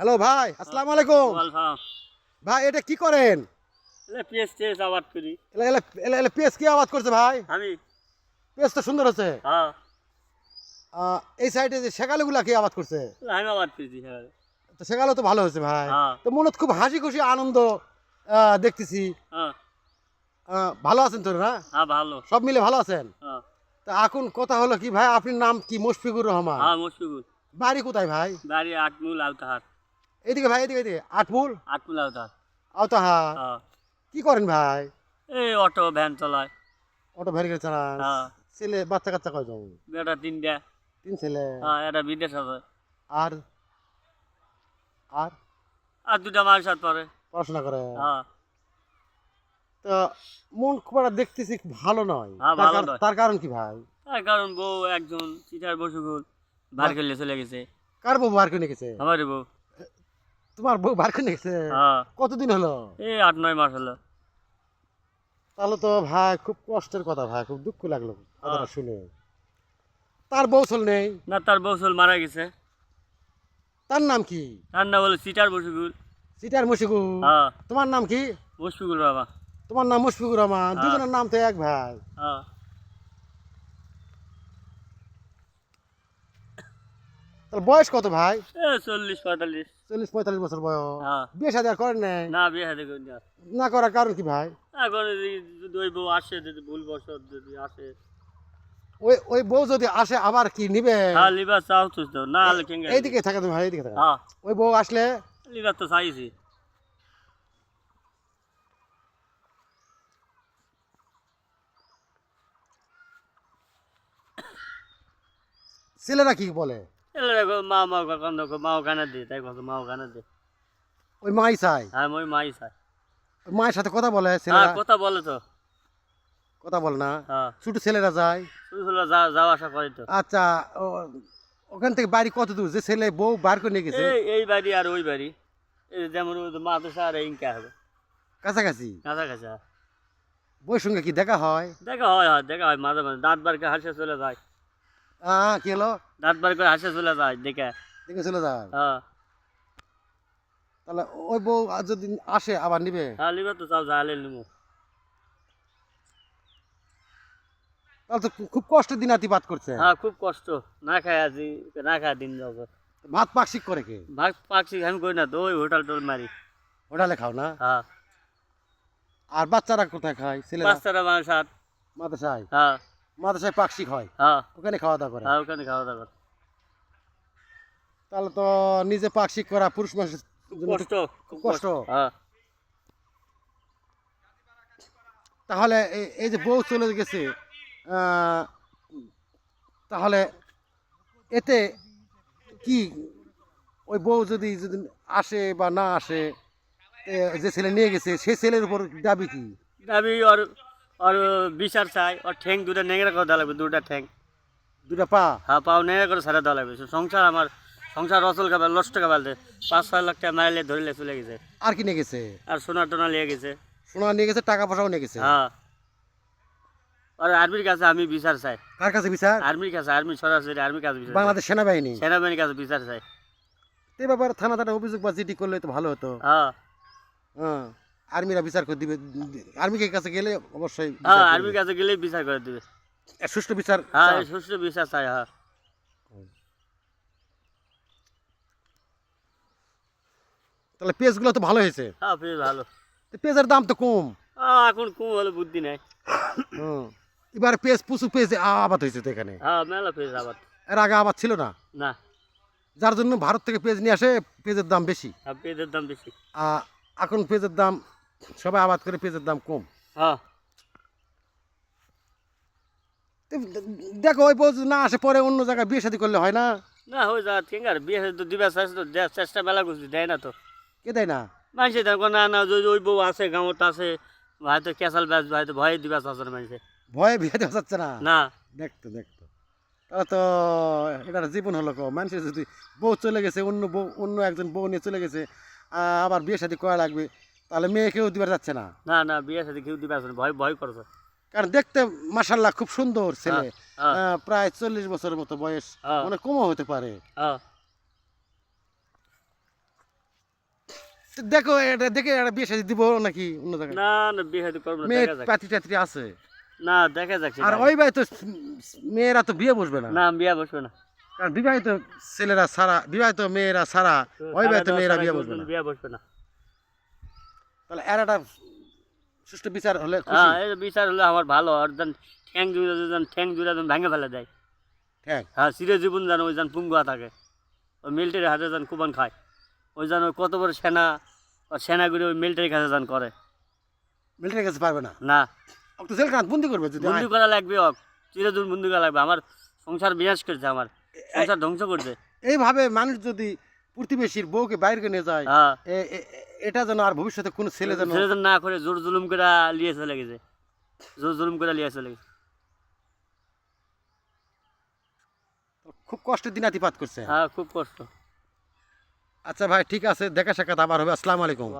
Hello ভাই আসসালামু। আলাইকুম ভাই এটা কি করেন? এলে পিএস আবাদ করি। এলা এলা এলা এলা পেঁয়াজ কি আবাদ করছে ভাই? আমি। পেঁয়াজ তো সুন্দর হচ্ছে হ্যাঁ। এই সাইডে যে শেগালুগুলা কি আবাদ করছে? আমি আবাদ করেছি হ্যাঁ। তো সেগালো তো ভালো হয়েছে ভাই। হ্যাঁ। তো মনে খুব হাসি খুশি আনন্দ আহ, দেখতেছি। ভালো আছেন তো না? ভালো। সব মিলে ভালো আছেন? তা এখন কথা হলো কি ভাই আপনার নাম কি? মুশফিকুর রহমান। হ্যাঁ বাড়ি কোথায় ভাই? বাড়ি আটমুল আওতাহার এদিকে ভাই এদিকে এদিকে। আটমুল আটমুল আওতাহার আওতাহা হ্যাঁ। কি করেন ভাই? এই অটো ভ্যান চালায়। অটো ভ্যান করে চালান? হ্যাঁ। ছেলে বাচ্চা কাচ্চা কয়জন? বেটা তিনটা। তিন ছেলে? হ্যাঁ এটা বিদেশ আছে। আর? আর? আর দুটা মায়ের সাথে পরে পড়াশোনা করে? হ্যাঁ। তো মন খুব একটা দেখতেছি ভালো নয়। হ্যাঁ, তার ভালো কারণ- নয়। তার কারণ কি ভাই? তার কারণ বউ একজন চিটার বসুকুল। বার করলে চলে গেছে। কার বউ বার করে গেছে? আমার বউ। তোমার বউ বার করে গেছে? হ্যাঁ। কতদিন হলো? এই আট নয় মাস হলো। তাহলে তো ভাই খুব কষ্টের কথা ভাই খুব দুঃখ লাগল কথাটা হ্যাঁ। শুনে। তার বউ চল নেই? না তার বউ চল মারা গেছে। তার নাম কি? তার নাম হলো চিটার বসুকুল। সিটার মুশিকু হ্যাঁ। তোমার নাম কি? মুশফিকুল বাবা তোমার নাম মুশফিকুর রহমান। দুজনের নাম তো এক ভাই। হ্যাঁ। তাহলে বয়স কত ভাই? চল্লিশ পঁয়তাল্লিশ। চল্লিশ পঁয়তাল্লিশ বছর বয়স। হ্যাঁ। বিয়ে সাথে আর করেন নাই? না বিয়ে করি না না করার কারণ কি ভাই? এখন ওই বউ আসে যদি ভুল বছর যদি আসে। ওই ওই বউ যদি আসে আবার কি নিবে? হ্যাঁ লিবার চাও তো না এইদিকে থাকে তুমি ভাই এইদিকে থাকে হ্যাঁ। ওই বউ আসলে? লিবার তো চাইছি। ছেলেরা কি বলে? মা মা দে তাই দে। ওই মাই চাই হ্যাঁ মই মাই চাই মায়ের সাথে কথা বলে হ্যাঁ ছেলেরা? কথা বলে তো। কথা বলে না? হ্যাঁ। ছোট ছেলেরা যায়? যা যাওয়া আসা করে তো। আচ্ছা ও- ওখান থেকে বাড়ি কত দূর? যে ছেলে বউ বার করে নিয়ে গেছে? এই বাড়ি আর ওই বাড়ি। যেমন মাদ্রাসা আর ইনকা হবে। কাছাকাছি? কাছাকাছি বউয়ের সঙ্গে কি দেখা হয়? দেখা হয় হয় দেখা হয় মাঝে মাঝে। দাঁত বার করে হাসে চলে যায়। আহ কি হলো? দাঁত বার করে হাসে চলে যায় দেখে। দেখে চলে যায়? হ্যাঁ। তাহলে ওই বউ আর যদি আসে আবার নিবে? হ্যাঁ লিবার তো চাও জালে নিমু। তাহলে তো খুব কষ্ট দিন আতিপাত করছে। হ্যাঁ খুব কষ্ট। না খায় আছি না খায় দিন যাব ভাত পাকশিক করে কে? ভাগ পাকছি আমি করি না তো ওই হোটেল টোল মারি। হোটেলে খাও না? হ্যাঁ। আর বাচ্চারা কোথায় খায়? ছেলেরা? বাচ্চারা সাত মাদ্রাসায়? হ্যাঁ। মাদ্রাসায় পাকশিক হয়। হ্যাঁ। ওখানে খাওয়া দাওয়া করে। হ্যাঁ ওখানে খাওয়া দাওয়া করে। তাহলে তো নিজে পাকশিক করা পুরুষ মানুষের কষ্ট কষ্ট। হ্যাঁ। তাহলে এই- যে বউ চলে গেছে তাহলে এতে কি ওই বউ যদি যদি আসে বা না আসে যে ছেলে নিয়ে গেছে সে ছেলের উপর দাবি কি? দাবি ওর ওর বিচার চাই ওর ঠ্যাং দুটা নেংরা করে দেওয়া লাগবে দুটা ঠ্যাং দুটা পা হ্যাঁ পাও নেংরা করে সারা দেওয়া লাগবে সংসার আমার সংসার রসল খাবার নষ্ট খাবার দে পাঁচ ছয় লাখ টাকা মাইলে ধরলে চলে গেছে আর কি নিয়ে গেছে? আর সোনা টোনা লিয়ে গেছে সোনা নিয়ে গেছে টাকা পয়সাও নিয়ে গেছে? হ্যাঁ আর আর্মির কাছে আমি বিচার চাই কার কাছে বিচার আর্মির কাছে আর্মি সরাসরি আর্মির কাছে বিচার। বাংলাদেশ সেনাবাহিনী। সেনাবাহিনীর কাছে বিচার চাই এই ব্যাপারে থানা থানা অভিযোগ বা জিডি করলে তো ভালো হতো। হ্যাঁ হ্যাঁ আর্মিরা বিচার করে দিবে। আর্মির কাছে গেলে অবশ্যই হ্যাঁ আর্মির কাছে গেলেই বিচার করে দিবে। সুষ্ঠু বিচার হ্যাঁ সুষ্ঠু বিচার চাই হ্যাঁ। তাহলে পেঁয়াজগুলো তো ভালো হয়েছে। হ্যাঁ বেশ ভালো। তো পেঁয়াজের দাম তো কম। এখন কম হলে বুদ্ধি নেই। এবার পেঁয়াজ প্রচুর পেঁয়াজ আবাদ হয়েছে তো এখানে। হ্যাঁ মেলা পেজ আবার এর আগে আবাদ ছিল না? না। যার জন্য ভারত থেকে পেজ নিয়ে আসে পেজের দাম বেশি। হ্যাঁ পেঁয়াজের দাম বেশি। এখন পেজের দাম সবাই আবাদ করে পেঁয়াজের দাম কম। হ্যাঁ। দেখো ওই যদি না আসে পরে অন্য জায়গায় বিয়ে শাদী করলে হয় না? না হয়ে ঠিক আছে বিয়ে তো চেষ্টা তো চেষ্টা মেলা করছি দেয় না তো। কে দেয় না? মানুষে দেখো না না ওই ওই বউ আছে গাঁৱত আছে হয়তো কেঁচাল ব্যাস হয়তো ভয়ে দিবা চাচ্ছে না মানুষে। ভয়ে বিয়ে দেওয়া যাচ্ছে না? না। দেখতো দেখতো। তাহলে তো এটার জীবন হলো কো? মানুষের যদি বউ চলে গেছে অন্য বউ অন্য একজন বউ নিয়ে চলে গেছে আহ, আবার বিয়ে শাদী করা লাগবে তাহলে মেয়েকেও দিবার যাচ্ছে না। না না বিয়ে সাথে কেউ দিবা না। ভয় ভয় করছে। কারণ দেখতে মাসাল্লাহ খুব সুন্দর ছেলে। হ্যাঁ। প্রায় চল্লিশ বছরের মতো বয়স। হ্যাঁ। মানে কমও হতে পারে। হ্যাঁ। দেখো এটা দেখে একটা বিয়ে শাদী দিব নাকি অন্য জায়গায়? না না বিয়ে হয়তো করব না মেয়ে পাত্রী টাত্রী আছে। না দেখা যাক আর ওই ভাই তো মেয়েরা তো বিয়ে বসবে না। না বিয়ে বসবে না। কারণ বিবাহিত ছেলেরা সারা বিবাহিত মেয়েরা সারা ওই ভাই তো মেয়েরা বিয়ে বসবে না। বিয়ে বসবে না। তাহলে এর একটা সুষ্ঠু বিচার হলে হ্যাঁ এই বিচার হলো আমার ভালো আর যেন ঠ্যাং জুড়ে যেন ঠ্যাং জুড়ে যেন ভেঙে ফেলে দেয়। ঠিক হ্যাঁ চিরে জীবন যেন ওই যেন পুঙ্গুয়া থাকে ওই মিলিটারি হাতে যেন কুপন খায়। ওই যেন ওই কত বড় সেনা সেনাগুলি ওই মিলিটারি কাছে যেন করে। মিলিটারি কাছে পারবে না? না। তো জেলখানা বন্দি করবে যদি বন্দি করা লাগবে ওক চিরদিন বন্দি করা লাগবে। আমার সংসার বিনাশ করছে আমার। সংসার ধ্বংস করছে। এইভাবে মানুষ যদি প্রতিবেশীর বউকে বাইরে নিয়ে যায় হ্যাঁ। এটা যেন আর ভবিষ্যতে কোনো ছেলে যেন ছেলে যেন না করে জোর জুলুম করে লিয়ে চলে গেছে। জোর জুলুম করে লিয়ে চলে গেছে। খুব কষ্টের দিনাতিপাত করছে। হ্যাঁ খুব কষ্ট। আচ্ছা ভাই ঠিক আছে দেখা সাক্ষাৎ আবার হবে। আসসালামু আলাইকুম।